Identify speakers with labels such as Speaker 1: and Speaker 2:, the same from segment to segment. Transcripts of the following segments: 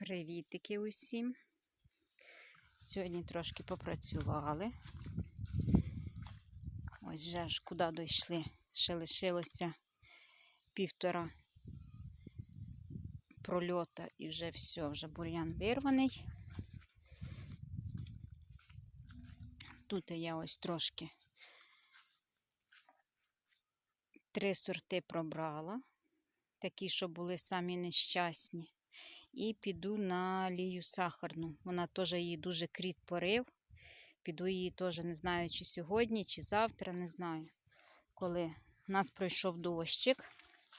Speaker 1: Привітики усім. Сьогодні трошки попрацювали. Ось вже ж куди дійшли. Ще лишилося півтора прольота і вже все, вже бур'ян вирваний. Тут я ось трошки три сорти пробрала, такі, що були самі нещасні. І піду на лію сахарну. Вона теж її дуже кріт порив. Піду її теж не знаю, чи сьогодні, чи завтра, не знаю. Коли у нас пройшов дощик,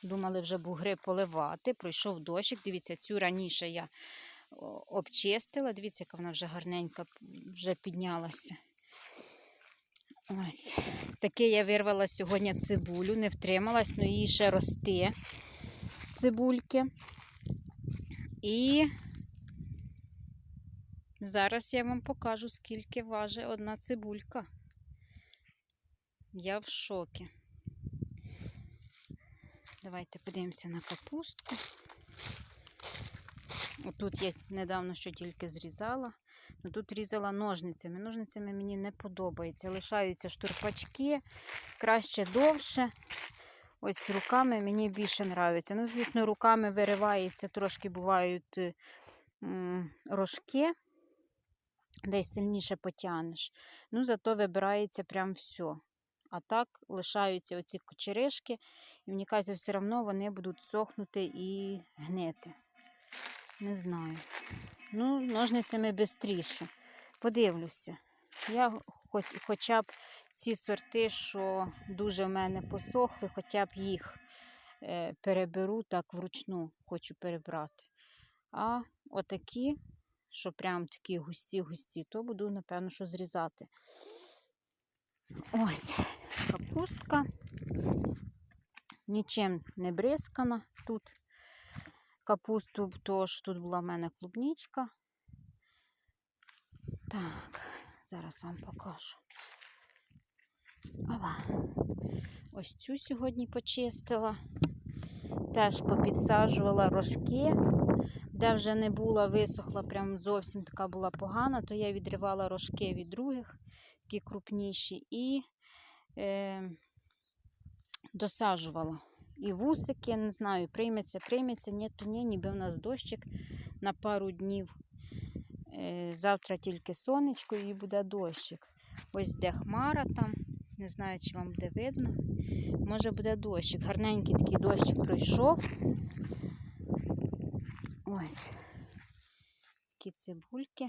Speaker 1: думали вже бугри поливати. Пройшов дощик. Дивіться, цю раніше я обчистила. Дивіться, яка вона вже гарненька вже піднялася. Ось. Таке я вирвала сьогодні цибулю, не втрималась, але її ще росте цибульки. І зараз я вам покажу, скільки важить одна цибулька. Я в шокі. Давайте подивимося на капустку. Отут я недавно що тільки зрізала. Ну, Тут різала ножницями. Ножницями мені не подобається. Лишаються штурпачки, краще довше. Ось руками мені більше подобається. Ну, звісно, руками виривається, трошки бувають м, рожки, десь сильніше потягнеш. Ну, зато вибирається прям все. А так лишаються оці кочеришки, і мені кажуть, все одно вони будуть сохнути і гнити. Не знаю. Ну, ножницями швидше. Подивлюся. Я хоч, хоча б ці сорти, що дуже в мене посохли, хоча б їх е, переберу так вручну, хочу перебрати. А отакі, що прям такі густі-густі, то буду, напевно, що зрізати. Ось капустка. Нічим не бризкана тут. Капусту, тож тут була в мене клубничка. Так, зараз вам покажу. Ова. Ось цю сьогодні почистила. Теж попідсаджувала рожки, де вже не була, висохла, прям зовсім така була погана, то я відривала рожки від других, такі крупніші, і е, досаджувала. І вусики, не знаю, прийметься, прийметься, ні, то ні, ніби в нас дощик на пару днів. Е, завтра тільки сонечко і буде дощик. Ось де хмара там. Не знаю, чи вам буде видно. Може буде дощик. Гарненький такий дощик пройшов. Ось такі цибульки.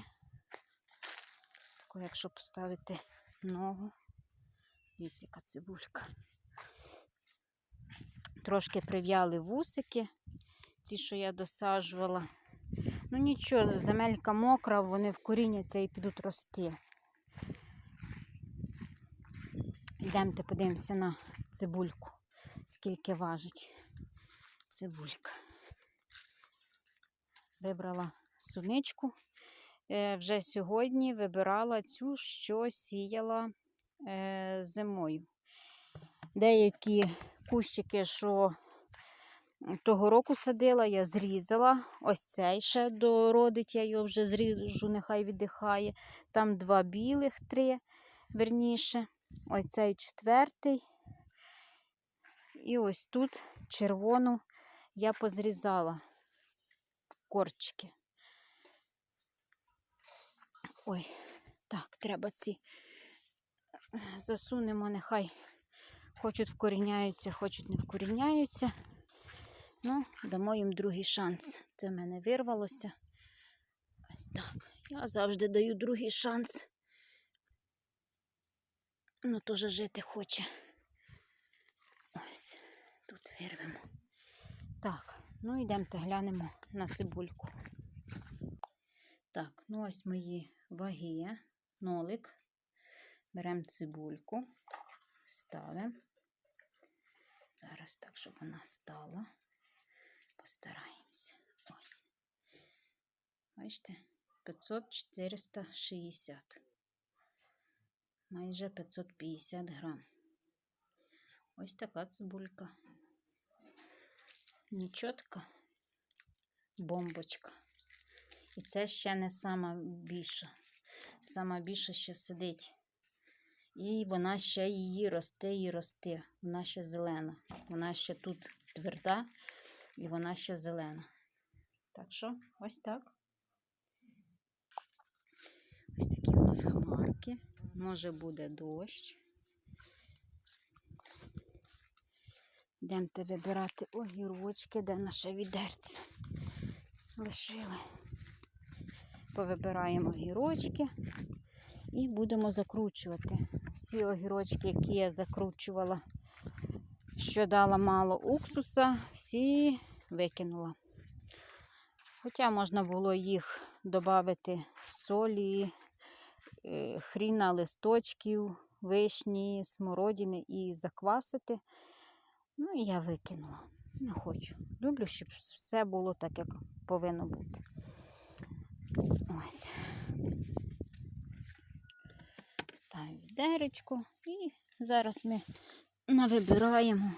Speaker 1: Таку, якщо поставити ногу, дивіться, яка цибулька. Трошки прив'яли вусики, ті, що я досаджувала. Ну нічого, земелька мокра, вони вкоріняться і підуть рости. Йдемте подивимося на цибульку, скільки важить цибулька. Вибрала суничку. Е, вже сьогодні вибирала цю, що сіяла е, зимою. Деякі кущики, що того року садила, я зрізала. Ось цей ще дородить, я його вже зріжу, нехай віддихає. Там два білих, три, верніше. Ось цей четвертий. І ось тут червону я позрізала корчики. Ой, так, треба ці засунемо, нехай хочуть вкоріняються, хочуть не вкоріняються. Ну, дамо їм другий шанс. Це в мене вирвалося. Ось так. Я завжди даю другий шанс. Ну, теж жити хоче. Ось, тут вирвемо. Так, ну йдемте глянемо на цибульку. Так, ну ось мої ваги, нолик. Беремо цибульку, ставимо. Зараз так, щоб вона стала. Постараємося. Ось. Бачите, 500-460 майже 550 грам. Ось така цибулька. Нічотка, бомбочка. І це ще не сама більша. Сама більша ще сидить. І вона ще її росте і росте. Вона ще зелена. Вона ще тут тверда і вона ще зелена. Так що, ось так. Ось такі у нас хмарки. Може буде дощ. Йдемте вибирати огірочки, де наше відерце. Лишили. Повибираємо огірочки і будемо закручувати. Всі огірочки, які я закручувала, що дала мало уксуса, всі викинула. Хоча можна було їх додати солі, хріна листочків, вишні, смородини і заквасити. Ну, і я викинула. Не хочу. Люблю, щоб все було так, як повинно бути. Ось. Ставимо відеречко і зараз ми навибираємо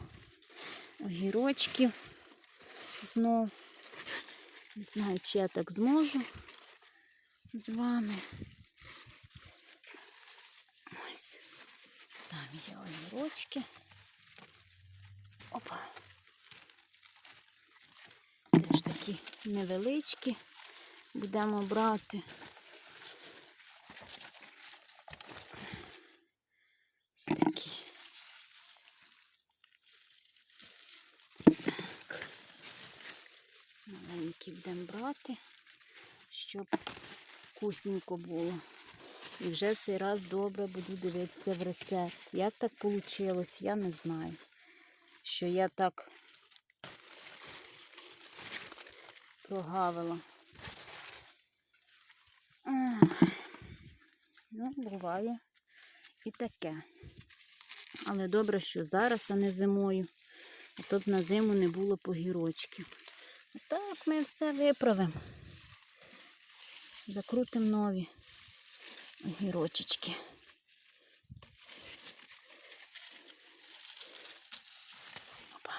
Speaker 1: огірочків знов. Не знаю, чи я так зможу з вами. Там є огірочки. Опа. Теж такі невеличкі. Будемо брати. Ось такі. Так. Маленькі будемо брати, щоб вкусненько було. І вже цей раз добре буду дивитися в рецепт. Як так вийшло, я не знаю. Що я так прогавила. Ну, буває і таке. Але добре, що зараз, а не зимою. А то б на зиму не було погірочків. Так, ми все виправимо. Закрутимо нові огірочечки. Опа.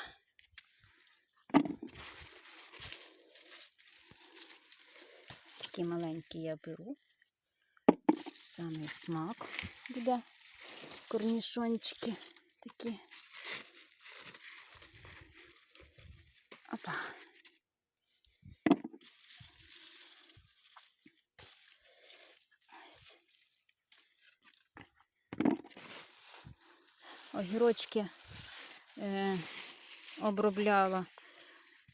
Speaker 1: Ось такі маленькі я беру. Самий смак буде. Корнішончики такі. Огірочки е, обробляла,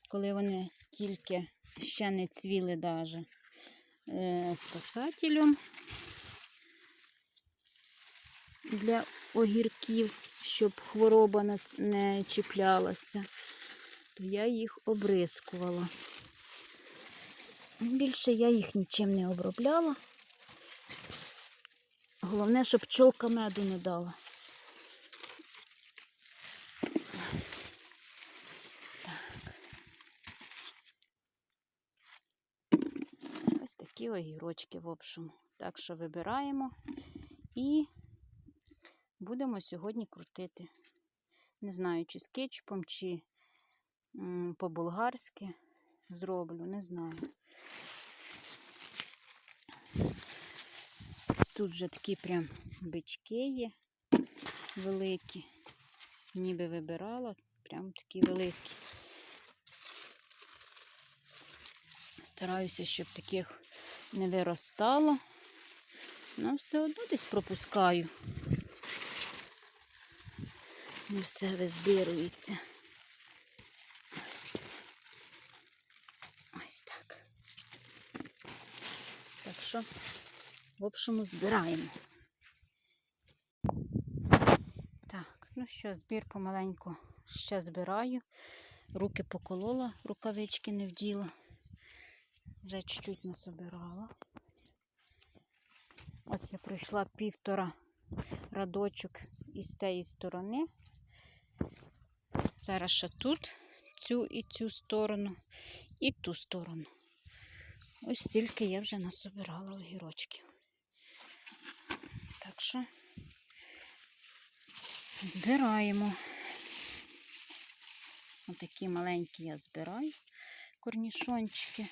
Speaker 1: коли вони тільки ще не цвіли даже е, спасателем для огірків, щоб хвороба не чіплялася, то я їх обрискувала. Більше я їх нічим не обробляла. Головне, щоб пчолка меду не дала. Ось. Так. Ось такі огірочки, в общем. Так що вибираємо і будемо сьогодні крутити. Не знаю, чи з кетчупом, чи по-болгарськи зроблю, не знаю. Тут вже такі прям бички є великі. Ніби вибирала, прям такі великі. Стараюся, щоб таких не виростало. Ну, все одно десь пропускаю. Не все визбирується. Ось. Ось так. Так що, в общому, збираємо. Так, ну що, збір помаленьку ще збираю. Руки поколола, рукавички не вділа. Вже чуть-чуть насобирала. Ось я пройшла півтора радочок із цієї сторони. Зараз ще тут цю і цю сторону, і ту сторону. Ось стільки я вже насобирала огірочків. Так що збираємо. Отакі маленькі я збираю корнішончики.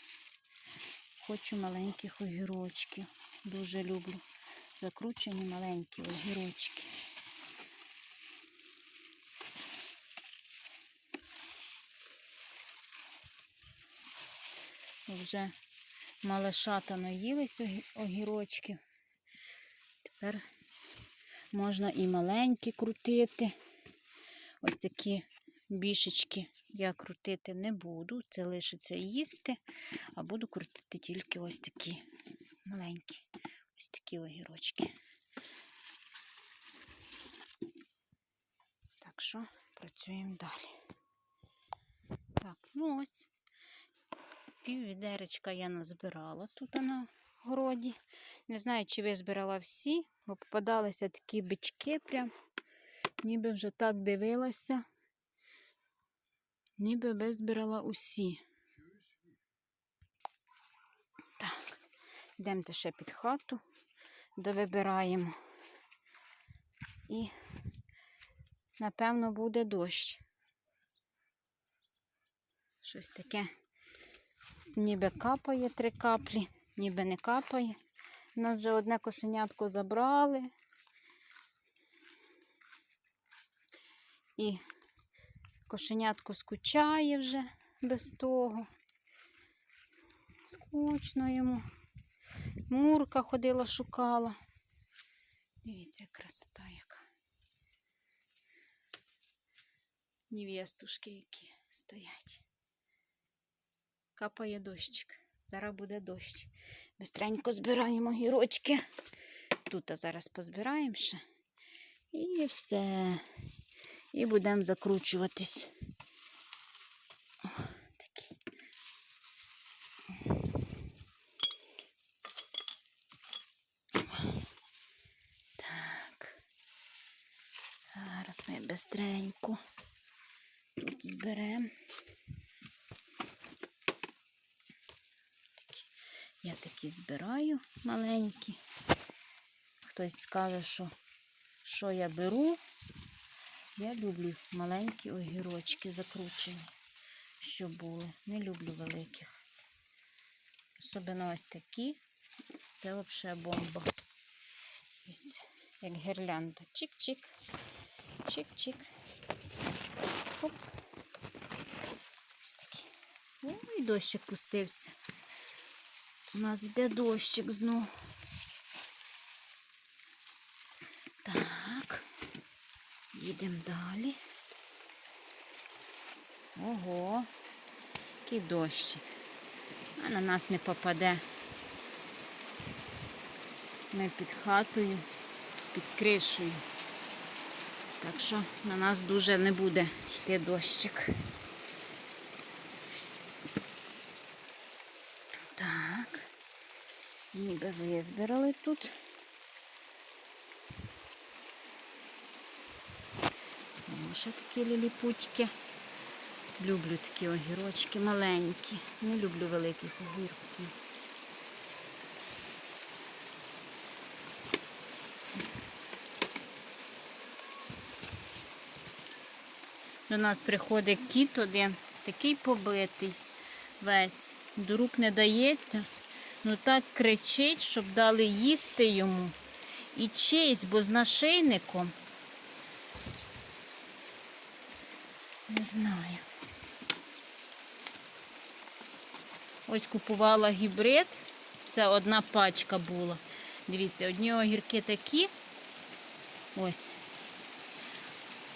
Speaker 1: Хочу маленьких огірочків. Дуже люблю закручені маленькі огірочки. Вже малешата наїлись огі- огірочків. Тепер можна і маленькі крутити. Ось такі бішечки я крутити не буду. Це лишиться їсти, а буду крутити тільки ось такі маленькі. Ось такі огірочки. Так що працюємо далі. Так, ну ось. Пів відеречка я назбирала тут на городі. Не знаю, чи визбирала всі, бо попадалися такі бички прям. Ніби вже так дивилася. Ніби визбирала усі. Так, йдемо ще під хату, довибираємо. І, напевно, буде дощ. Щось таке. Ніби капає три каплі, ніби не капає. У нас вже одне кошенятко забрали. І кошенятко скучає вже без того. Скучно йому. Мурка ходила, шукала. Дивіться, красота яка. Невестушки, які стоять. Капає дощик. Зараз буде дощ. Бистренько збираємо гірочки. Тут зараз позбираємо ще. І все. І будемо закручуватись. О. Так. Зараз ми бистренько тут зберемо. Я такі збираю маленькі. Хтось скаже, що, що я беру. Я люблю маленькі огірочки закручені, щоб були. Не люблю великих. Особливо ось такі. Це взагалі бомба. Ось, як гірлянда. Чик-чик. Чик-чик. Ось такі. Ой, дощик пустився. У нас йде дощик знову. Так. Їдемо далі. Ого, який дощик. А на нас не попаде. Ми під хатою, під кришею. Так що на нас дуже не буде йти дощик. Так, ніби визбирали тут. Ще такі ліліпутьки. Люблю такі огірочки маленькі. Не люблю великих огірків. До нас приходить кіт один, такий побитий весь. До рук не дається. Ну так кричить, щоб дали їсти йому. І честь, бо з нашийником. Не знаю. Ось купувала гібрид. Це одна пачка була. Дивіться, одні огірки такі. Ось.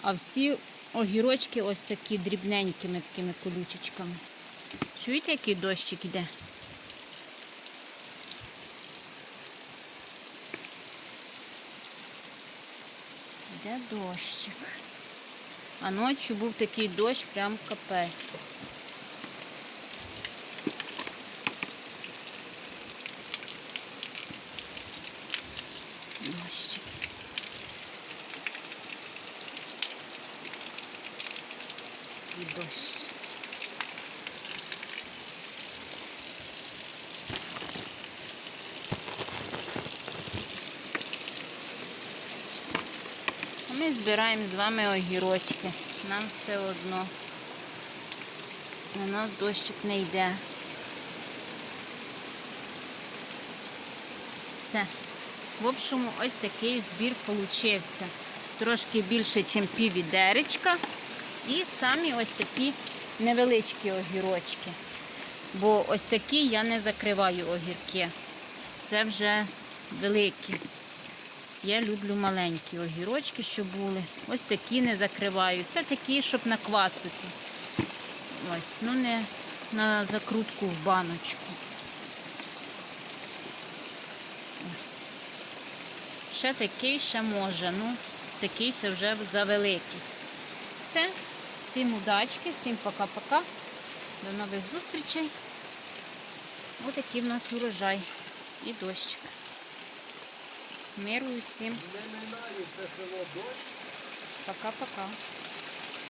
Speaker 1: А всі огірочки ось такі дрібненькими такими колючечками. Чуєте, який дощик йде? Йде дощик. А ночі був такий дощ, прям капець. Дощик. І дощ. А ми збираємо з вами огірочки. Нам все одно. На нас дощик не йде. все. В общому, ось такий збір получився. Трошки більше, ніж пів відеречка. І самі ось такі невеличкі огірочки. Бо ось такі я не закриваю огірки. Це вже великі. Я люблю маленькі огірочки, щоб були. Ось такі не закриваю. Це такі, щоб наквасити. Ось, ну не на закрутку в баночку. Ось. Ще такий ще може. Ну, такий це вже завеликий. Все. Всім удачки, всім пока-пока. До нових зустрічей. Ось такий в нас урожай. І дощик. Миру усім. Пока-пока.